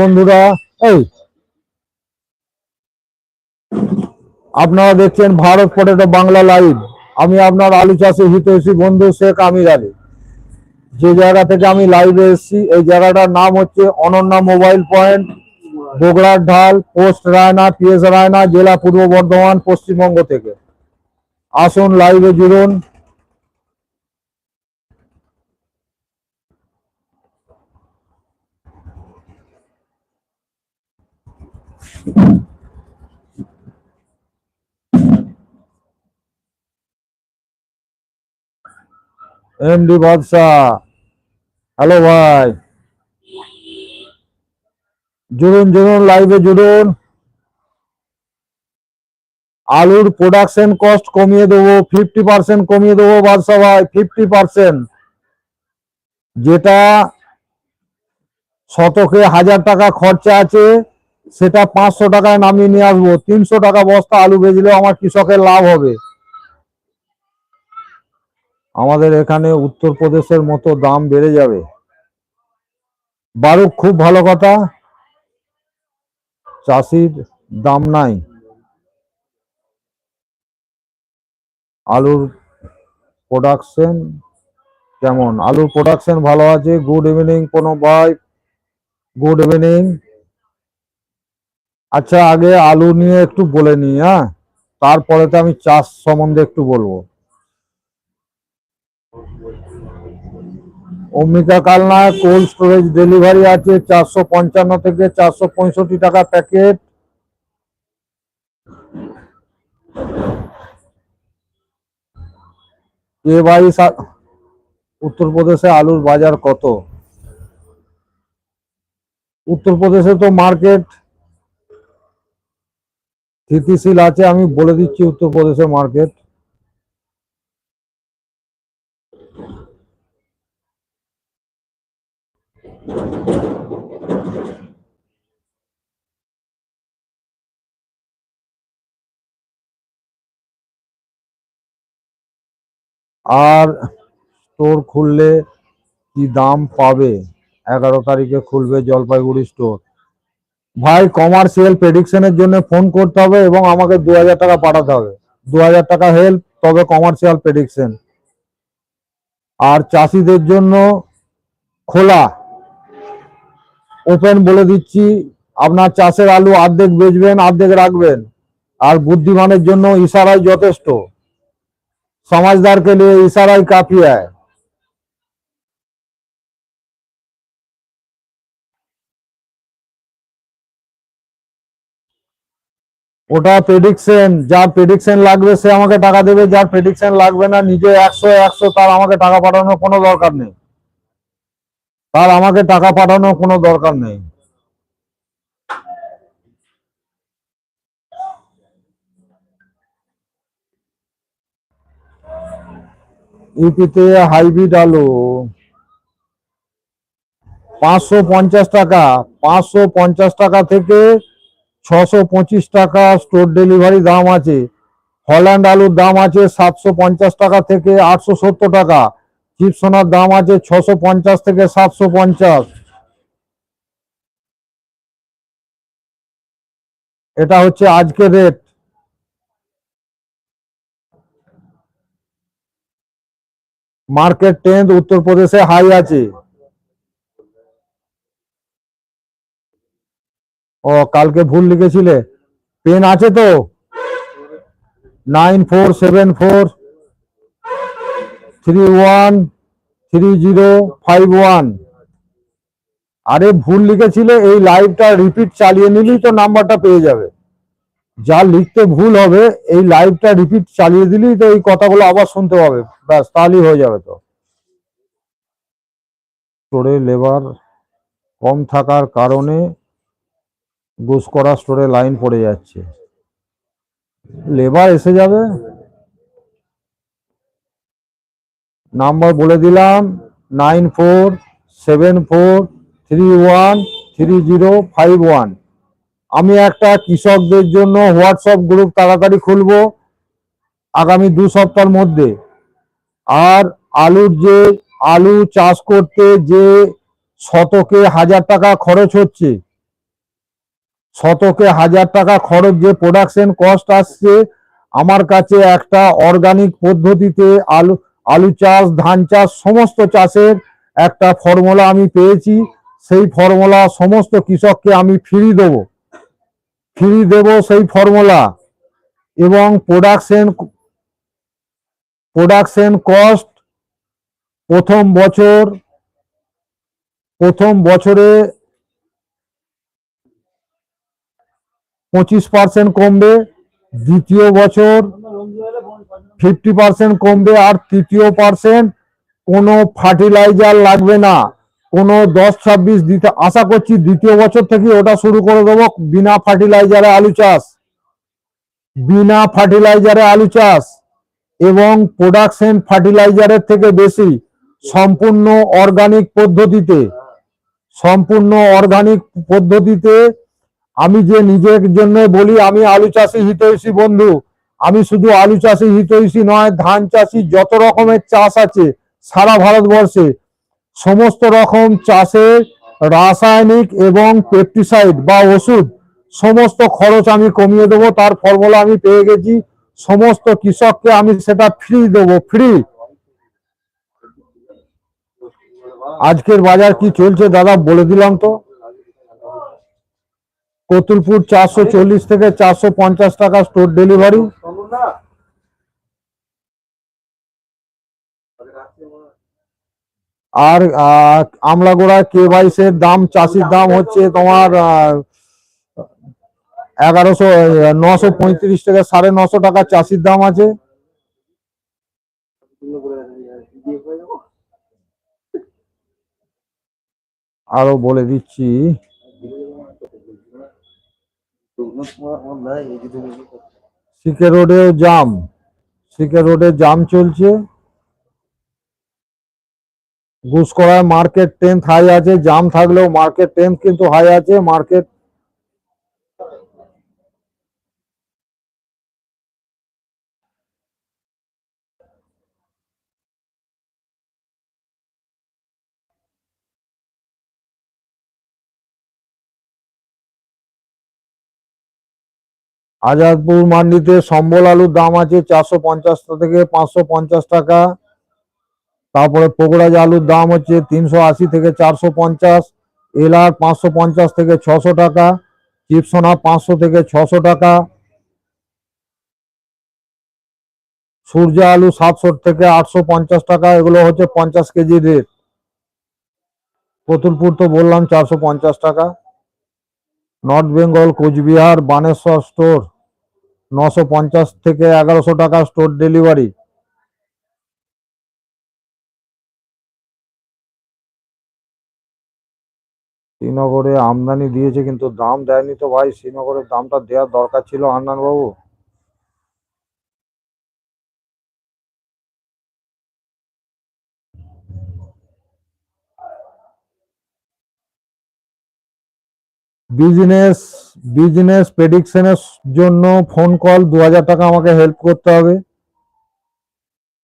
বন্ধুরা, এই। আপনারা দেখছেন ভারত পটেটো বাংলা লাইভ আমি আপনার আলু চাষি হিতৈষী বন্ধু শেখ আমির আলী। যে জায়গা থেকে আমি লাইভে এসেছি, এই জায়গাটার নাম হচ্ছে অনন্যা মোবাইল পয়েন্ট বগড়ার ঢাল, পোস্ট রায়না পিএস রায়না, জেলা পূর্ব বর্ধমান, পশ্চিমবঙ্গ থেকে। আসুন লাইভে জুড়ুন। এমডি বাদশাহ। হ্যালো ভাই। জুড়ুন জুড়ুন লাইভে জুড়ুন। আলুর প্রোডাকশন কস্ট কমিয়ে দেবো ফিফটি পার্সেন্ট কমিয়ে দেবো বাদশা ভাই ফিফটি পার্সেন্ট যেটা শতকে হাজার টাকা খরচা আছে সেটা পাঁচশো টাকায় নামিয়ে নিয়ে আসব। তিনশো টাকা বস্তা আলু বেচলেও আমার কৃষকের লাভ হবে। আমাদের এখানে উত্তরপ্রদেশের মতো দাম বেড়ে যাবে। বারুক খুব ভালো কথা। চাষির দাম নাই। আলুর প্রোডাকশন কেমন? আলুর প্রোডাকশন ভালো আছে। গুড ইভিনিং কোনো ভাই। গুড ইভিনিং আচ্ছা আগে আলু নিয়ে একটু বলে নিই হ্যাঁ? তারপরে তো আমি চাষ সম্বন্ধে একটু বলব। Ambika Kalna cold storage delivery আছে চারশো পঞ্চান্ন থেকে চারশো পঁয়ষট্টি টাকা প্যাকেট। এ বাইশ উত্তরপ্রদেশে আলুর বাজার কত? উত্তরপ্রদেশে তো মার্কেট স্থিতিশীল আছে, আমি বলে দিচ্ছি উত্তরপ্রদেশের মার্কেট। আর স্টোর খুললে কি দাম পাবে? এগারো তারিখে খুলবে জলপাইগুড়ি স্টোর। ভাই কমার্শিয়াল প্রেডিকশনের জন্য ফোন করতে হবে এবং আমাকে দু হাজার টাকা পাঠাতে হবে। দু হাজার টাকা হেল্প তবে কমার্শিয়াল প্রেডিকশন আর চাষিদের জন্য খোলা। ওপেন বলে দিচ্ছি, আপনার চাষের আলু অর্ধেক বেচবেন, অর্ধেক রাখবেন। আর বুদ্ধিমানের জন্য ইশারাই যথেষ্ট। সমাজদারকে নিয়ে ইশারাই কাফি ওটা প্রেডিকশন যার প্রেডিকশন লাগবে সে আমাকে টাকা দেবে, যার প্রেডিকশন লাগবে না, নিজে একশো একশো, তার আমাকে টাকা পাঠানোর কোনো দরকার নেই। তার আমাকে টাকা পাঠানোর কোনো দরকার নেই। ইপিতে হাইব্রিড আলু, পাঁচশো পঞ্চাশ টাকা, পাঁচশো পঞ্চাশ টাকা থেকে ছশো পঁচিশ টাকা স্টোর ডেলিভারি দাম আছে। হল্যান্ড আলুর দাম আছে সাতশো পঞ্চাশ টাকা থেকে আটশো সত্তর টাকা। চিপসোনার দাম আছে ছশো পঞ্চাশ থেকে সাতশো পঞ্চাশ। এটা হচ্ছে আজকের রেট মার্কেট টেন্থ উত্তরপ্রদেশে হাই আছে। ও, কালকে ভুল লিখেছিলে। পেন আছে তো? Nine four seven four three one three zero five one. আরে, ভুল লিখেছিলে, এই লাইভটা রিপিট চালিয়ে নিলেই তো নাম্বারটা পেয়ে যাবে। যা লিখতে ভুল হবে, এই লাইভটা রিপিট চালিয়ে দিলেই তো এই কথাগুলো আবার শুনতে পাবে ব্যাস, তাহলেই হয়ে যাবে তো। স্টোরে লেবার কম থাকার কারণে করা স্টোরে লাইন পড়ে যাচ্ছে। লেবার এসে যাবে। নাম্বার বলে দিলাম, nine four seven four three one three zero five one. আমি একটা কৃষকদের জন্য হোয়াটসঅ্যাপ গ্রুপ তাড়াতাড়ি খুলব আগামী দু সপ্তাহের মধ্যে। আর আলুর যে আলু চাষ করতে যে শতকে হাজার টাকা খরচ হচ্ছে শতকে হাজার টাকা খরচ যে প্রোডাকশন কস্ট আসছে, আমার কাছে একটা অর্গানিক পদ্ধতিতে আলু আলু চাষ, ধান চাষ, সমস্ত চাষের একটা ফর্মুলা আমি পেয়েছি। সেই ফর্মুলা সমস্ত কৃষককে আমি ফ্রি দেব। ফ্রি দেব সেই ফর্মুলা এবং প্রোডাকশন প্রোডাকশন কস্ট প্রথম বছর, প্রথম বছরে পঁচিশ পার্সেন্ট কমবে, দ্বিতীয় বছর ফিফটি পার্সেন্ট কমবে আর তৃতীয় পার্সেন্ট কোনো ফার্টিলাইজার লাগবে না। কোনো দশ ছাব্বিশ দিতে, আশা করছি দ্বিতীয় বছর থেকে ওটা শুরু করে দেবো বিনা ফার্টিলাইজারে আলু চাষ। বিনা ফার্টিলাইজারে আলু চাষ এবং প্রোডাকশন ফার্টিলাইজারের থেকে বেশি সম্পূর্ণ অর্গানিক পদ্ধতিতে, সম্পূর্ণ অর্গানিক পদ্ধতিতে আমি যে নিজের জন্য বলি, আমি আলু চাষি হিতৈষী বন্ধু। আমি শুধু আলু চাষি হিতৈষী নয়, ধান চাষি যত রকমের চাষ আছে সারা ভারতবর্ষে, সমস্ত রকম চাষে রাসায়নিক এবং পেস্টিসাইড বা ওষুধ, সমস্ত খরচ আমি কমিয়ে দেবো, তার ফর্মুলা আমি পেয়ে গেছি, সমস্ত কৃষককে আমি সেটা ফ্রি দেবো ফ্রি আজকের বাজার কি চলছে দাদা, বলে দিলাম তো। কতুলপুর চারশো চল্লিশ থেকে চারশো পঞ্চাশ টাকা স্টোর ডেলিভারি আর আমলাগোড়া কে বাইশের দাম চাষির দাম হচ্ছে তোমার এগারোশো নশো পঁয়ত্রিশ থেকে সাড়ে নশো টাকা চাষির দাম আছে। আরও বলে দিচ্ছি। সিকে রোডে জাম, সিকে রোডে জাম চলছে। ঘুষকরায় মার্কেট টেন্থ হাই আছে, জাম থাকলেও মার্কেট টেন্থ কিন্তু হাই আছে, মার্কেট আজাদপুর মান্ডিতে সম্বল আলুর দাম আছে চারশো পঞ্চাশ থেকে পাঁচশো পঞ্চাশ টাকা। তারপরে পোকরাজ আলুর দাম হচ্ছে তিনশো আশি থেকে চারশো পঞ্চাশ, এলার পাঁচশো পঞ্চাশ থেকে ছশো টাকা, চিপসোনা পাঁচশো থেকে ছশো টাকা। সূর্য আলু সাতশো থেকে আটশো পঞ্চাশ টাকা, এগুলো হচ্ছে পঞ্চাশ কেজি রেট। কতুলপুর তো বললাম চারশো পঞ্চাশ টাকা। নর্থ বেঙ্গল কোচবিহার বানেশ্বর স্টোর নশো পঞ্চাশ থেকে এগারোশো টাকা স্টোর ডেলিভারি শ্রীনগরে আমদানি দিয়েছে কিন্তু দাম দেয়নি তো ভাই, শ্রীনগরের দামটা দেওয়ার দরকার ছিল হান্নান বিজনেস বিজনেস প্রেডিকশনের জন্য ফোন কল দু হাজার টাকা আমাকে হেল্প করতে হবে।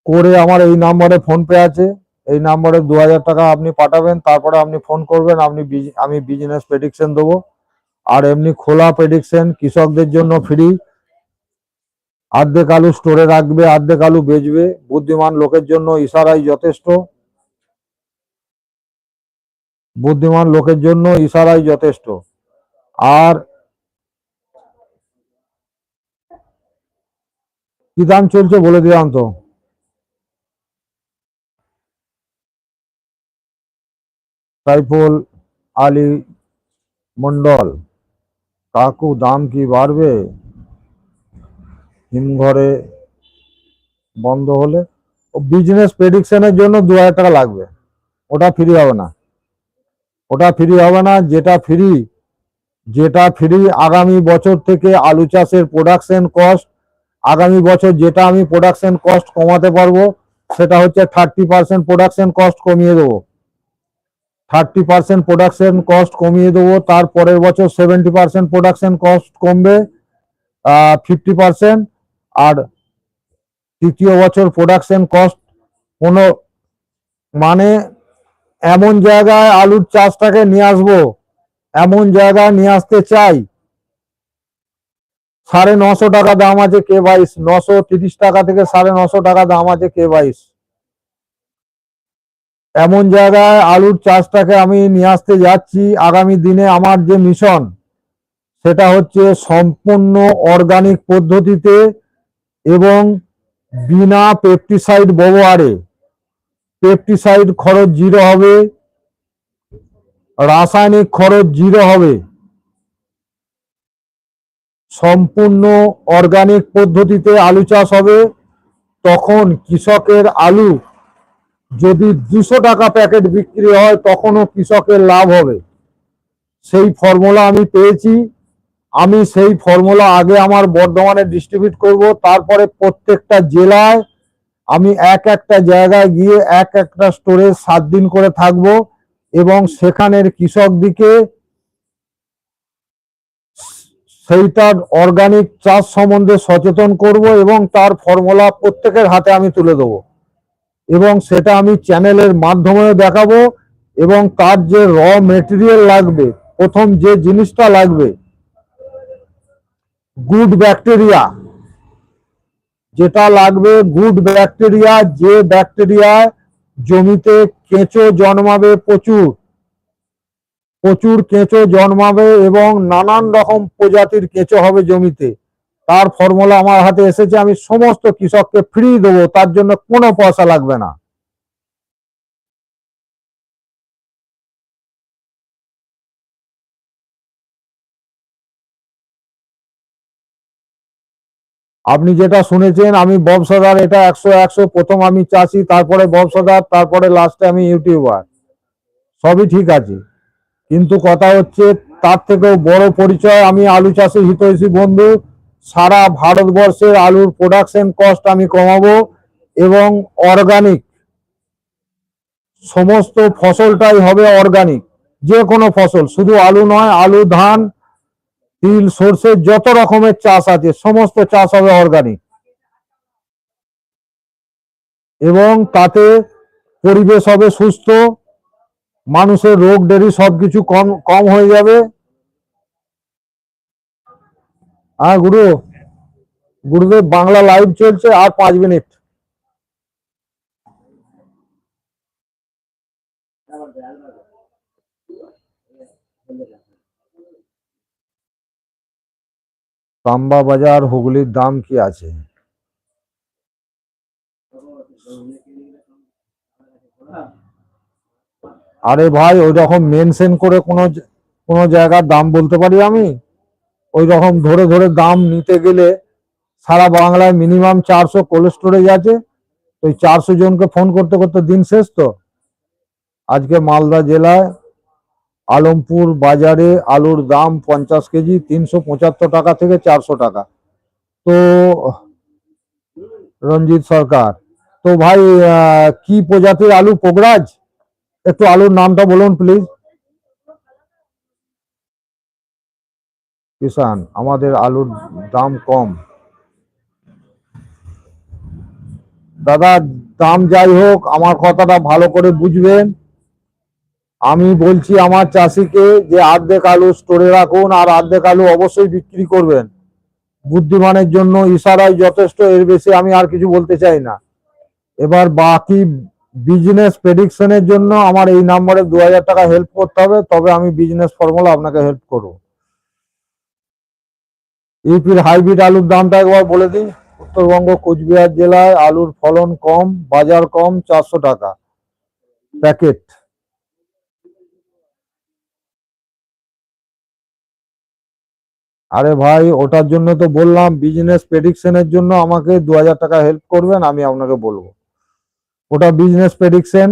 করে আমার এই নাম্বারে ফোন পে আছে। এই নাম্বারে দু হাজার টাকা আপনি পাঠাবেন, তারপরে আপনি ফোন করবেন, আপনি আমি বিজনেস প্রেডিকশন দেবো। আর এমনি খোলা প্রেডিকশন কৃষকদের জন্য ফ্রি অর্ধেক আলু স্টোরে রাখবে, অর্ধেক আলু বেচবে। বুদ্ধিমান লোকের জন্য ইশারাই যথেষ্ট। বুদ্ধিমান লোকের জন্য ইশারাই যথেষ্ট। আর কি দাম চলছে বলে দিলাম তো সাইফুল আলী মন্ডল কাকু দাম কি বাড়বে? হিমঘরে বন্ধ হলে? ও বিজনেস প্রেডিকশনের জন্য দু হাজার টাকা লাগবে। ওটা ফ্রি হবে না। ওটা ফ্রি হবে না, যেটা ফ্রি যেটা ফ্রি আগামী বছর থেকে আলু চাষের প্রোডাকশন কস্ট আগামী বছর যেটা আমি প্রোডাকশন কস্ট কমাতে পারব, সেটা হচ্ছে থার্টি পার্সেন্ট প্রোডাকশন কস্ট কমিয়ে দেবো। থার্টি পার্সেন্ট প্রোডাকশন কস্ট কমিয়ে দেবো তার পরের বছর সেভেন্টি পার্সেন্ট প্রোডাকশন কস্ট কমবে ফিফটি পার্সেন্ট আর তৃতীয় বছর প্রোডাকশন কস্ট কোনো মানে এমন জায়গায় আলুর চাষটাকে নিয়ে আসব এমন জায়গায় নিয়ে আসতে চাই। সাড়ে নশো টাকা দাম আছে কে বাইশ, নশো তিরিশ টাকা থেকে সাড়ে নশো টাকা দাম আছে কে বাইশ। এমন জায়গায় আলুর চাষটাকে আমি নিয়ে আসতে যাচ্ছি। আগামী দিনে আমার যে মিশন, সেটা হচ্ছে সম্পূর্ণ অর্গানিক পদ্ধতিতে এবং বিনা পেপটিসাইড ব্যবহারে। পেপটিসাইড খরচ জিরো হবে। রাসায়নিক খরচ জিরো হবে। সম্পূর্ণ অর্গানিক পদ্ধতিতে আলু চাষ হবে। তখন কৃষকের আলু যদি দুশো টাকা প্যাকেট বিক্রি হয়, তখনও কৃষকের লাভ হবে। সেই ফর্মুলা আমি পেয়েছি। আমি সেই ফর্মুলা আগে আমার বর্ধমানে ডিস্ট্রিবিউট করব। তারপরে প্রত্যেকটা জেলায় আমি এক একটা জায়গায় গিয়ে এক একটা স্টোরে সাত দিন করে থাকব। এবং সেখানের কৃষকদিকে সেইটার অর্গানিক চাষ সম্বন্ধে সচেতন করব এবং তার ফর্মুলা প্রত্যেকের হাতে আমি তুলে দেবো। এবং সেটা আমি চ্যানেলের মাধ্যমেও দেখাবো এবং তার যে র মেটেরিয়াল লাগবে, প্রথম যে জিনিসটা লাগবে গুড ব্যাকটেরিয়া যেটা লাগবে গুড ব্যাকটেরিয়া যে ব্যাকটেরিয়া জমিতে কেঁচো জন্মাবে প্রচুর। প্রচুর কেঁচো জন্মাবে এবং নানান রকম প্রজাতির কেঁচো হবে জমিতে। তার ফর্মুলা আমার হাতে এসেছে, আমি সমস্ত কৃষককে ফ্রি দেবো, তার জন্য কোনো পয়সা লাগবে না। আপনি যেটা শুনেছেন, আমি ববসদার এটা একশো একশো, প্রথম আমি চাষি, তারপরে ববসদার তারপরে লাস্টে আমি ইউটিউবার। সবই ঠিক আছে। কিন্তু কথা হচ্ছে, তার থেকেও বড় পরিচয়, আমি আলু চাষের হিতৈষী বন্ধু। সারা ভারতবর্ষের আলুর প্রোডাকশন কস্ট আমি কমাবো এবং অর্গানিক সমস্ত ফসলটাই হবে অর্গানিক যে কোনো ফসল, শুধু আলু নয়, আলু, ধান তিল, সর্ষে, যত রকমের চাষ আছে, সমস্ত চাষ হবে অর্গানিক এবং তাতে পরিবেশ হবে সুস্থ, মানুষের রোগ ডেরি সবকিছু কম কম হয়ে যাবে। হ্যাঁ গুরু, গুরুদেব বাংলা লাইভ চলছে আর পাঁচ মিনিট তাম্বা বাজার, হুগলির দাম কি আছে? আরে ভাই, ওই রকম মেনশন করে কোনো কোনো জায়গার দাম বলতে পারি আমি? ওই রকম ধরে ধরে দাম নিতে গেলে সারা বাংলায় মিনিমাম চারশো কোল্ড স্টোরেজ আছে ওই চারশো জনকে ফোন করতে করতে দিন শেষ তো? আজকে মালদা জেলায় আলমপুর বাজারে আলুর দাম পঞ্চাশ কেজি তিনশো পঁচাত্তর টাকা থেকে চারশো টাকা। তো, রঞ্জিত সরকার, তো ভাই কি প্রজাতির আলু পোগরাজ? একটু আলুর নামটা বলুন প্লিজ কিষান, আমাদের আলুর দাম কম। দাদা, দাম যাই হোক, আমার কথাটা ভালো করে বুঝবেন। আমি বলছি আমার চাষিকে যে অর্ধেক আলু স্টোরে রাখুন আর অর্ধেক আলু অবশ্যই বিক্রি করবেন। বুদ্ধিমানের জন্য ইশারাই যথেষ্ট, এর বেশি আমি আর কিছু বলতে চাই না। এবার বাকি বিজনেস প্রেডিকশনের জন্য আমার এই নাম্বারে দু হাজার টাকা হেল্প করতে হবে, তবে আমি বিজনেস ফর্মুলা আপনাকে হেল্প করব। ইউপির হাইব্রিড আলুর দামটা একবার বলে দিই। উত্তরবঙ্গ কোচবিহার জেলায় আলুর ফলন কম, বাজার কম, চারশো টাকা। প্যাকেট আরে ভাই, ওটার জন্য তো বললাম বিজনেস প্রেডিকশনের জন্য আমাকে দু হাজার টাকা হেল্প করবেন, আমি আপনাকে বলব। ওটা বিজনেস প্রেডিকশন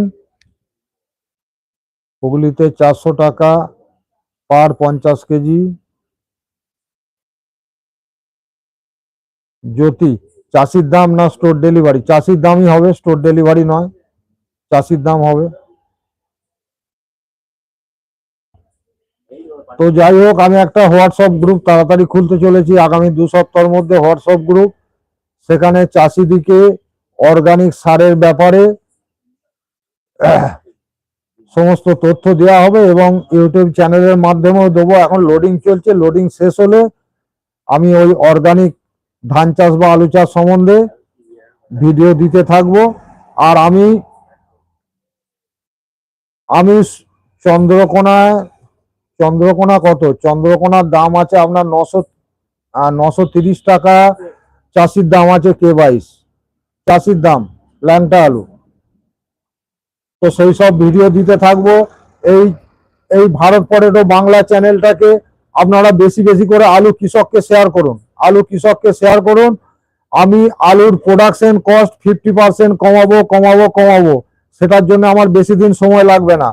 হুগলিতে চারশো টাকা পার পঞ্চাশ কেজি। জ্যোতি, চাষির দাম না স্টোর ডেলিভারি চাষির দামই হবে স্টোর ডেলিভারি নয়, চাষির দাম হবে। তো যাই হোক, আমি একটা হোয়াটসঅ্যাপ গ্রুপ তাড়াতাড়ি খুলতে চলেছি। আগামী দু সপ্তাহের মধ্যে হোয়াটসঅ্যাপ গ্রুপ। সেখানে চাষিদিকে অর্গানিক সারের ব্যাপারে সমস্ত তথ্য দেওয়া হবে এবং ইউটিউব চ্যানেলের মাধ্যমেও দেবো। এখন লোডিং চলছে লোডিং শেষ হলে আমি ওই অর্গানিক ধান চাষ বা আলু চাষ সম্বন্ধে ভিডিও দিতে থাকব। আর আমি আমি চন্দ্রকোনায় চন্দ্রকোনা কত? চন্দ্রকোনার দাম আছে আপনার নশো নশো তিরিশ টাকা। চাষির দাম আছে কে বাইশ? চাষির দাম, ল্যাংটা আলু। তো সেই সব ভিডিও দিতে থাকব। এই এই ভারত পটেটো বাংলা চ্যানেলটাকে আপনারা বেশি বেশি করে আলু কৃষককে শেয়ার করুন। আলু কৃষককে শেয়ার করুন। আমি আলুর প্রোডাকশন কস্ট ফিফটি পার্সেন্ট কমাবো কমাবো কমাবো। সেটার জন্য আমার বেশি দিন সময় লাগবে না।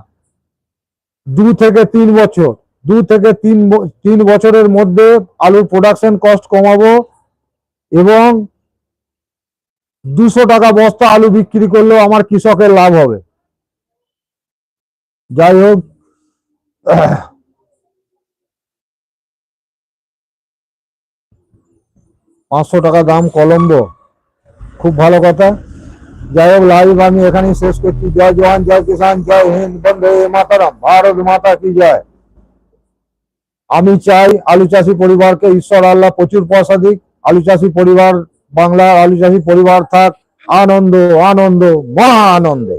দু থেকে তিন বছর, দু থেকে তিন তিন বছরের মধ্যে আলুর প্রোডাকশন কস্ট কমাবো এবং দুশো টাকা বস্তা আলু বিক্রি করলেও আমার কৃষকের লাভ হবে। যাই হোক, পাঁচশো টাকা দাম কলম্বো। খুব ভালো কথা। হোক লাইভ, আমি এখানেই শেষ করছি। জয় জওয়ান, জয় কিষান জয় হিন্দ, বন্দে মাতারাম, ভারত মাতা কি জয়? আমি চাই আলু চাষি পরিবারকে ঈশ্বর, আল্লাহ প্রচুর পয়সা দিক। আলু চাষি পরিবার বাংলা আলু চাষি পরিবার থাক। আনন্দ আনন্দ, মহা আনন্দে।